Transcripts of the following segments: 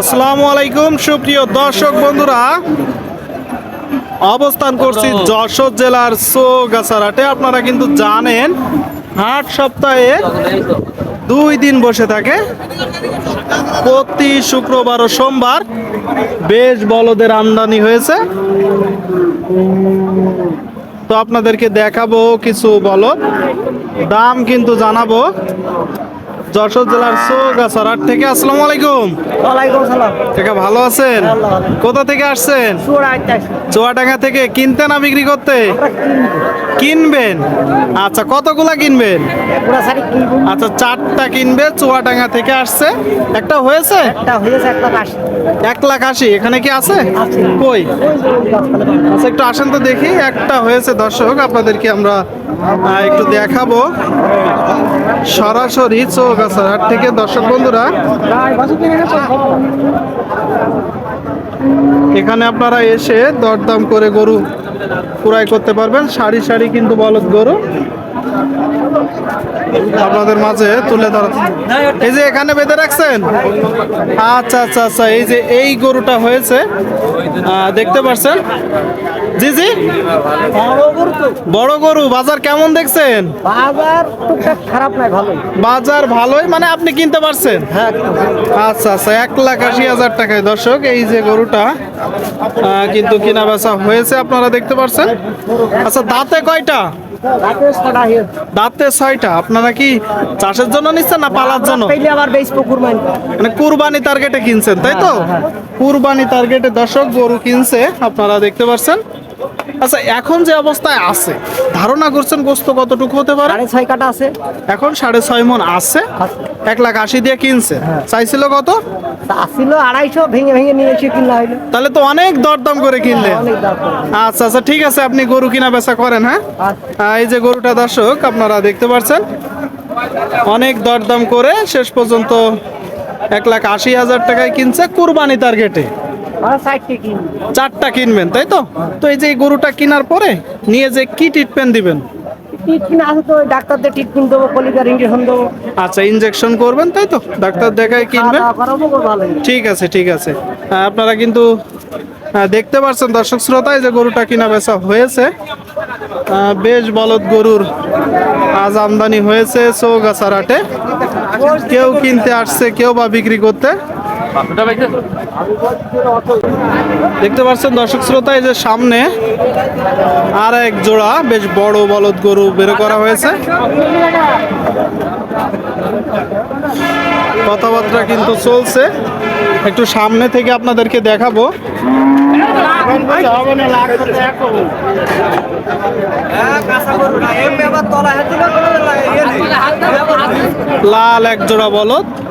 আসসালামু আলাইকুম সুপ্রিয় দর্শক বন্ধুরা। অবস্থান করছি যশোর জেলার সোগাছারহাটে আপনারা কিন্তু জানেন আট সপ্তাহে দুই দিন বসে থাকে। প্রতি শুক্রবার ও সোমবার বেশ বলদের আমদানি হয়েছে। তো আপনাদেরকে দেখাবো কিছু বলদ। দাম কিন্তু জানাব। যশোর জেলার সোগাছারহাট থেকে। আসসালামু আলাইকুম। ওয়ালাইকুম সালাম। কাকা ভালো আছেন? কোথা থেকে আসছেন? চুয়াডাঙ্গা থেকে। কিনতে না বিক্রি করতে? কিনবেন? আচ্ছা কতগুলা কিনবেন? আচ্ছা চারটা কিনবে চুয়াডাঙ্গা থেকে আসছে। একটা হয়েছে? হয়েছে একটা কাশি এক লাখ আশি এখানে কি আছে। কই? আচ্ছা একটু আসেন তো দেখি একটা হয়েছে। দর্শক আপনাদেরকে আমরা একটু দেখাবো। সরাসরি চৌগাছার হাট থেকে দর্শক বন্ধুরা। এখানে আপনারা এসে দরদাম করে গরু ক্রয় করতে পারবেন। সারি সারি কিন্তু বলদ গরু। আপনাদের মাঝে তুলে ধরা এই যে এখানে বেঁধে রাখছেন? আচ্ছা আচ্ছা আচ্ছা এই যে এই গরুটা হয়েছে দেখতে পাচ্ছেন জি জি। বড় গরু বাজার কেমন দেখছেন? বাজার খারাপ নাই ভালো বাজার ভালোই মানে আপনি কিনতে পারছেন? হ্যাঁ আচ্ছা আচ্ছা এক লাখ আশি হাজার টাকায়। দর্শক এই যে গরুটা কিন্তু কিনা বেচা হয়েছে আপনারা দেখতে পাচ্ছেন আচ্ছা দাঁতে কয়টা? দাঁতে ছয়টা? আপনারা কি চাষের জন্য নিচ্ছেন না পালার জন্য? মানে কুরবানি টার্গেটে কিনছেন তাই তো? হ্যাঁ, কুরবানি টার্গেটে দর্শক গরু কিনছে আপনারা দেখতে পাচ্ছেন। আচ্ছা এখন যে অবস্থায় আছে ধারণা করছেন গোস্ত কতটুকু হতে পারে? সাড়ে ছয় কাটা আছে। এখন সাড়ে ছয় মন আছে। এক লাখ আশি দিয়ে কিনছে। হ্যাঁ। চাইছিল কত? তা আসছিল আড়াইশো ভেঙে ভেঙে নিয়ে এসে হইল। তাহলে তো অনেক দরদাম করে দাম পড়বে। আচ্ছা আচ্ছা ঠিক আছে আপনি গরু কিনা বেচা করেন হ্যাঁ? আচ্ছা। এই যে গরুটা দর্শক আপনারা দেখতে পাচ্ছেন অনেক দরদাম করে শেষ পর্যন্ত এক লাখ আশি হাজার টাকায় কিনছে কুরবানি টার্গেটে। চারটা কিনবেন তাই তো? তো এই যে গরুটা কেনার পরে নিয়ে যে কি ট্রিটমেন্ট দিবেন? ট্রিটমেন্ট আছে তো ওই ডাক্তারদের ট্রিটমেন্ট দেবো কলিকার ইঞ্জেকশন দেবো। আচ্ছা ইনজেকশন করবেন তাই তো? ডাক্তার দেখায় কিনবেন? ঠিক আছে ঠিক আছে। আপনারা কিন্তু দেখতে পাচ্ছেন দর্শক শ্রোতা এই যে গরুটা কিনা বেচা হয়েছে। বেশ বলদ গরুর আজ আমদানি হয়েছে চৌগাছারাটে কেউ কিনতে আসছে কেউ বা বিক্রি করতে। দেখতে পাচ্ছেন দর্শক শ্রোতা, এই যে সামনে আর এক জোড়া, বেশ বড় বলদ গরু বের করা হয়েছে। কথাবার্তা কিন্তু চলছে। একটু সামনে থেকে আপনাদেরকে দেখাবো। লাল এক জোড়া বলদ।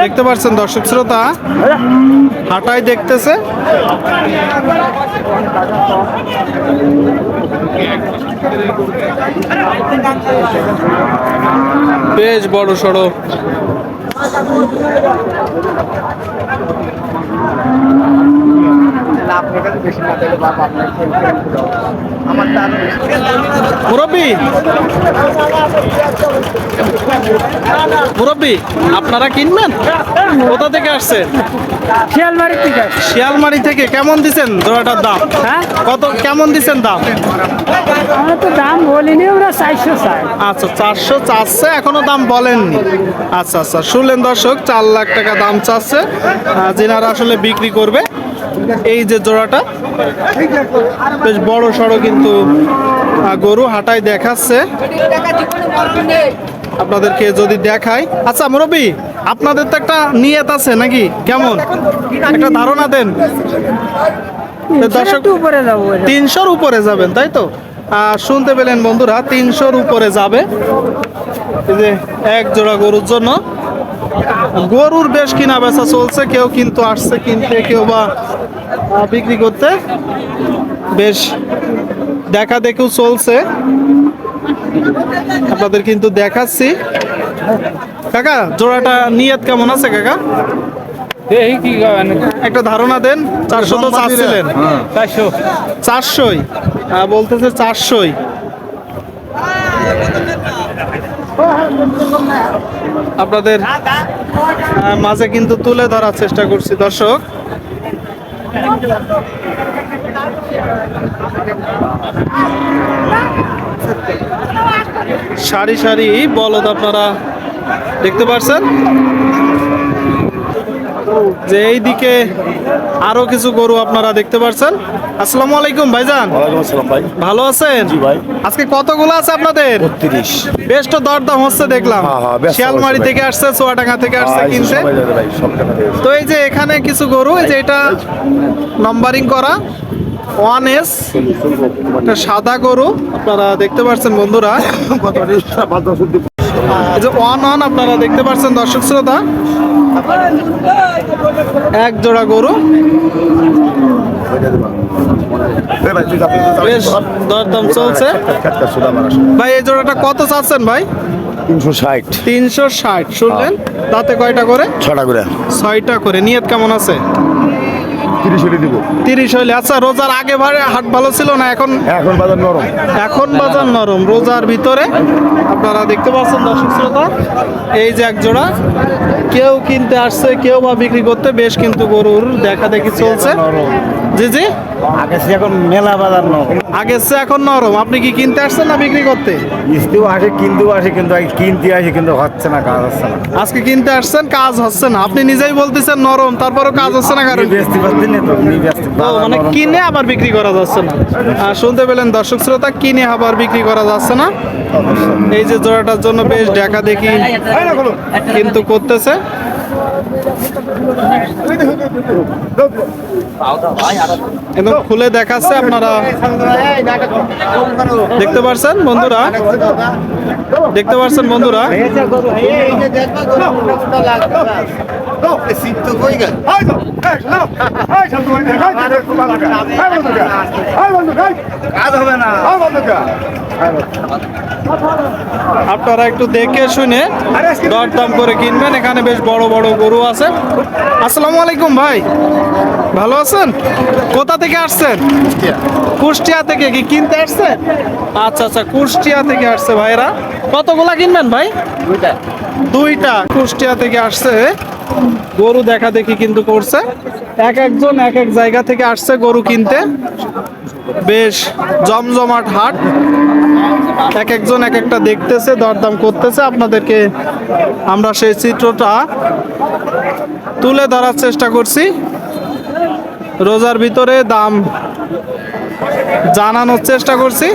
দেখতে পাচ্ছেন দর্শক শ্রোতা? হাঁটাই দেখতেছে। বেশ বড় সড়ো মুরব্বী। মুরব্বী আপনারা কিনবেন? কোথা থেকে আসছেন? শিয়ালবাড়ির থেকে। শিয়ালমারি থেকে। কেমন দিচ্ছেন জোড়াটার দাম? হ্যাঁ? কত কেমন দিচ্ছেন দাম? আমরা তো দাম বলিনি ওরা চারশো আচ্ছা চারশো চাচ্ছে এখনও দাম বলেননি। আচ্ছা আচ্ছা শুনলেন দর্শক চার লাখ টাকা দাম চাচ্ছে। যেনারা আসলে বিক্রি করবে এই যে জোড়াটা বেশ বড় সড়ো কিন্তু গরু হাটায় দেখাচ্ছে। আপনাদেরকে যদি দেখাই আচ্ছা মুরব্বী আপনাদের তো একটা নিয়ত আছে নাকি? কেমন? একটা ধারণা দেন। দর্শক উপরে যাব তিনশোর উপরে যাবেন তাই তো? আহ, শুনতে পেলেন বন্ধুরা তিনশোর উপরে যাবে। এই যে এক জোড়া গরুর জন্য। গরুর বেশ কিনা বেচা চলছে কেউ কিন্তু আসছে কিনতে কেউ বা বিক্রি করতে। বেশ দেখা দেখেও চলছে। আপনাদের কিন্তু দেখাচ্ছি। কাকা জোড়াটা নিয়ত কেমন আছে কাকা? একটা ধারণা দেন চারশো তো চাচ্ছিলেন। চারশো। চারশোই। বলতেছে চারশোই। আপনাদের মাঝে কিন্তু তুলে ধরার চেষ্টা করছি দর্শক। সারি সারি বলদ আপনারা দেখতে পাচ্ছেন যে এইদিকে আরও কিছু গরু আপনারা দেখতে পাচ্ছেন আসসালামু আলাইকুম ভাইজান। ওয়ালাইকুম আসসালাম ভাই। ভালো আছেন? জি ভাই। আজকে কতগুলো আছে আপনাদের? বেশ তো দরদাম হচ্ছে দেখলাম। হ্যাঁ, হ্যাঁ, শিয়ালমারি থেকে আসছে চুয়াডাঙ্গা থেকে আসছে টাকা দিয়ে। তো এই যে এখানে কিছু গরু এই যে এটা নাম্বারিং করা ওয়ান এস একটা সাদা গরু আপনারা দেখতে পাচ্ছেন বন্ধুরা। এই যে ওয়ান ওয়ান আপনারা দেখতে পাচ্ছেন দর্শক শ্রোতা। এক জোড়া গরু। বেশ দরদাম চলছে। ভাই এই জোড়াটা কত চাচ্ছেন ভাই? তিনশো ষাট। তিনশো ষাট শুনলেন? তাতে কয়টা করে? ছটা করে। ছয়টা করে। নিয়ত কেমন আছে? তিরিশ হলে দিব। তিরিশ হইলে। আচ্ছা রোজার আগে ভারে হাট ভালো ছিল না এখন? এখন বাজার নরম। এখন বাজার নরম। রোজার ভিতরে আপনারা দেখতে পাচ্ছেন দর্শক শ্রোতা এই যে এক জোড়া। কেউ কিনতে আসছে কেউ বা বিক্রি করতে বেশ কিন্তু গরুর দেখা দেখি চলছে জি জি। আগে সে এখন মেলা বাজার নরম। আগের চেয়ে এখন নরম। আপনি কি কিনতে আসছেন না বিক্রি করতে? কিস্তিও আসে কিনতেও আসে কিন্তু আগে কিনতে আসে কিন্তু হচ্ছে না কাজ হচ্ছে না। আজকে কিনতে আসছেন কাজ হচ্ছে না। আপনি নিজেই বলতেছেন নরম তারপরও কাজ হচ্ছে না কারণ ব্যস্তি পাচ্ছি না তো মানে কিনে আবার বিক্রি করা যাচ্ছে না। আর শুনতে পেলেন দর্শক শ্রোতা কিনে আবার বিক্রি করা যাচ্ছে না। এই যে জোড়াটার জন্য বেশ দেখা দেখি। কিন্তু করতেছে। খুলে দেখাচ্ছে আপনারা। দেখতে পারছেন বন্ধুরা? দেখতে পারছেন বন্ধুরা? আপনারা একটু দেখে শুনে দর দরদাম করে কিনবেন। এখানে বেশ বড় বড় গরু আছে। আসসালামু আলাইকুম ভাই। ভালো আছেন? কোথা থেকে আসছেন? কুষ্টিয়া। থেকে কি কিনতে আসছেন আচ্ছা আচ্ছা কুষ্টিয়া থেকে আসছে ভাইরা। কতগুলা কিনবেন ভাই? দুইটা কুষ্টিয়া থেকে আসছে। গরু দেখা দেখি কিন্তু করছে। এক একজন এক এক জায়গা থেকে আসছে গরু কিনতে। বেশ জমজমাট হাট। এক একজন এক একটা দেখতেছে, দরদাম করতেছে। আপনাদেরকে আমরা সেই চিত্রটা তুলে ধরার চেষ্টা করছি। রোজার ভিতরে দাম জানানোর চেষ্টা করছি।